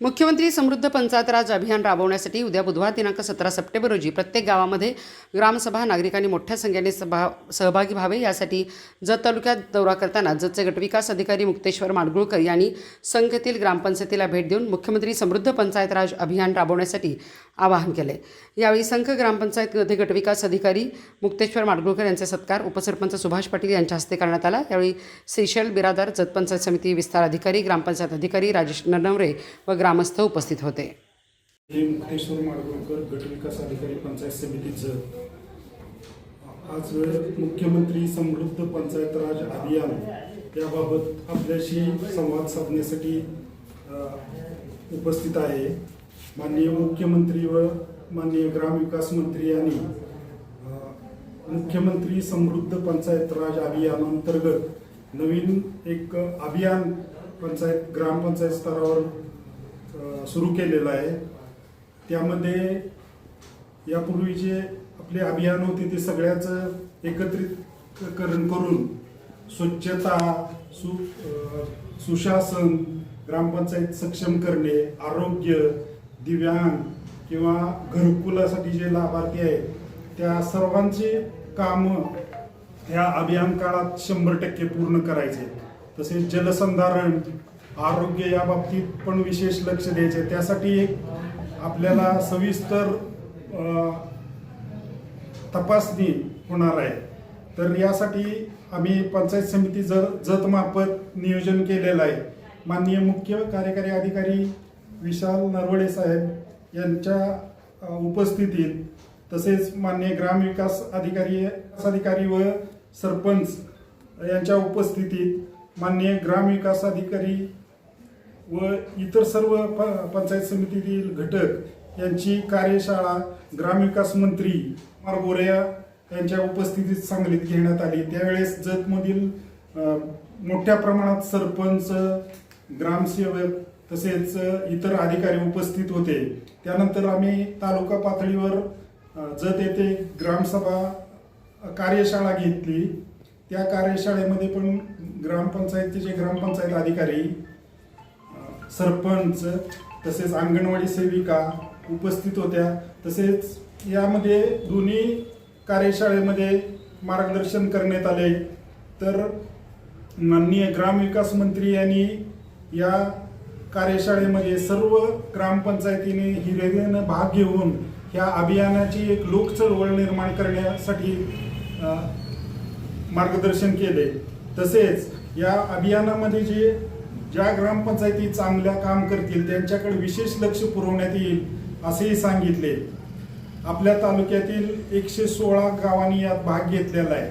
मुख्यमंत्री समृद्ध पंचायत राज अभियान राबवण्यासाठी उद्या बुधवार दिनांक सतरा सप्टेंबर रोजी प्रत्येक गावामध्ये ग्रामसभा नागरिकांनी मोठ्या संख्येने सभा सहभागी व्हावे. यासाठी जत तालुक्यात दौरा करताना जतचे गटविकास अधिकारी मुक्तेश्वर माडगुळकर यांनी संघातील ग्रामपंचायतीला भेट देऊन मुख्यमंत्री समृद्ध पंचायत राज अभियान राबवण्यासाठी आवाहन केलं आहे यावेळी संघ ग्रामपंचायत मध्ये गटविकास अधिकारी मुक्तेश्वर माडगुळकर यांचे सत्कार उपसरपंच सुभाष पाटील यांच्या हस्ते करण्यात आला. यावेळी श्रीशैल बिरादार जतपंचायत समिती विस्तार अधिकारी ग्रामपंचायत अधिकारी राजेश नरनवरे व ग्रामस्थ उपस्थित होते. मुक्तेश्वर माडगुळकर गटविकास अधिकारी पंचायत समितीचं आज मुख्यमंत्री समृद्ध पंचायत राज अभियान याबाबत आपल्याशी संवाद साधण्यासाठी उपस्थित आहे. माननीय मुख्यमंत्री व माननीय ग्रामविकास मंत्री यांनी मुख्यमंत्री समृद्ध पंचायत राज अभियानांतर्गत नवीन एक अभियान पंचायत ग्रामपंचायत स्तरावर सुरू केलेलं आहे. त्यामध्ये यापूर्वी जे आपले अभियान होते ते सगळ्याचं एकत्रितकरण करून स्वच्छता सु सुशासन ग्रामपंचायत सक्षम करणे आरोग्य दिव्यांग किंवा घरकुलासाठी जे लाभार्थी आहेत त्या सर्वांचे कामं ह्या अभियान काळात शंभर टक्के पूर्ण करायचे. तसेच जलसंधारण आरोग्य या बाबतीत पण विशेष लक्ष द्यायचे. त्यासाठी एक आपल्याला सविस्तर तपासणी होणार आहे. तर यासाठी आम्ही पंचायत समिती ज जतमार्फत नियोजन केलेलं आहे. माननीय मुख्य कार्यकारी अधिकारी विशाल नरवडे साहेब यांच्या उपस्थितीत तसेच मान्य ग्रामविकास अधिकारी अधिकारी व सरपंच यांच्या उपस्थितीत मान्य ग्रामविकास अधिकारी व इतर सर्व प पंचायत समितीतील घटक यांची कार्यशाळा ग्रामविकास मंत्री कुमार गोरेया यांच्या उपस्थितीत सांगलीत घेण्यात आली. त्यावेळेस जतमधील मोठ्या प्रमाणात सरपंच ग्रामसेवक तसेच इतर अधिकारी उपस्थित होते. त्यानंतर आम्ही तालुका पातळीवर जत येथे ग्रामसभा कार्यशाळा घेतली. त्या कार्यशाळेमध्ये पण ग्रामपंचायतीचे ग्रामपंचायत अधिकारी सरपंच तसेच अंगणवाडी सेविका उपस्थित होत्या. तसेच यामध्ये दोन्ही कार्यशाळेमध्ये मार्गदर्शन करण्यात आले. तर माननीय ग्रामविकास मंत्री यांनी या कार्यशाळेमध्ये सर्व ग्रामपंचायतीने हिरिरीनं भाग घेऊन ह्या अभियानाची एक लोक चळवळ निर्माण करण्यासाठी मार्गदर्शन केले. तसेच या अभियानामध्ये जे ज्या ग्रामपंचायती चांगल्या काम करतील त्यांच्याकडे विशेष लक्ष पुरवण्यात येईल असेही सांगितले. आपल्या तालुक्यातील एकशे सोळा गावांनी यात भाग घेतलेला आहे.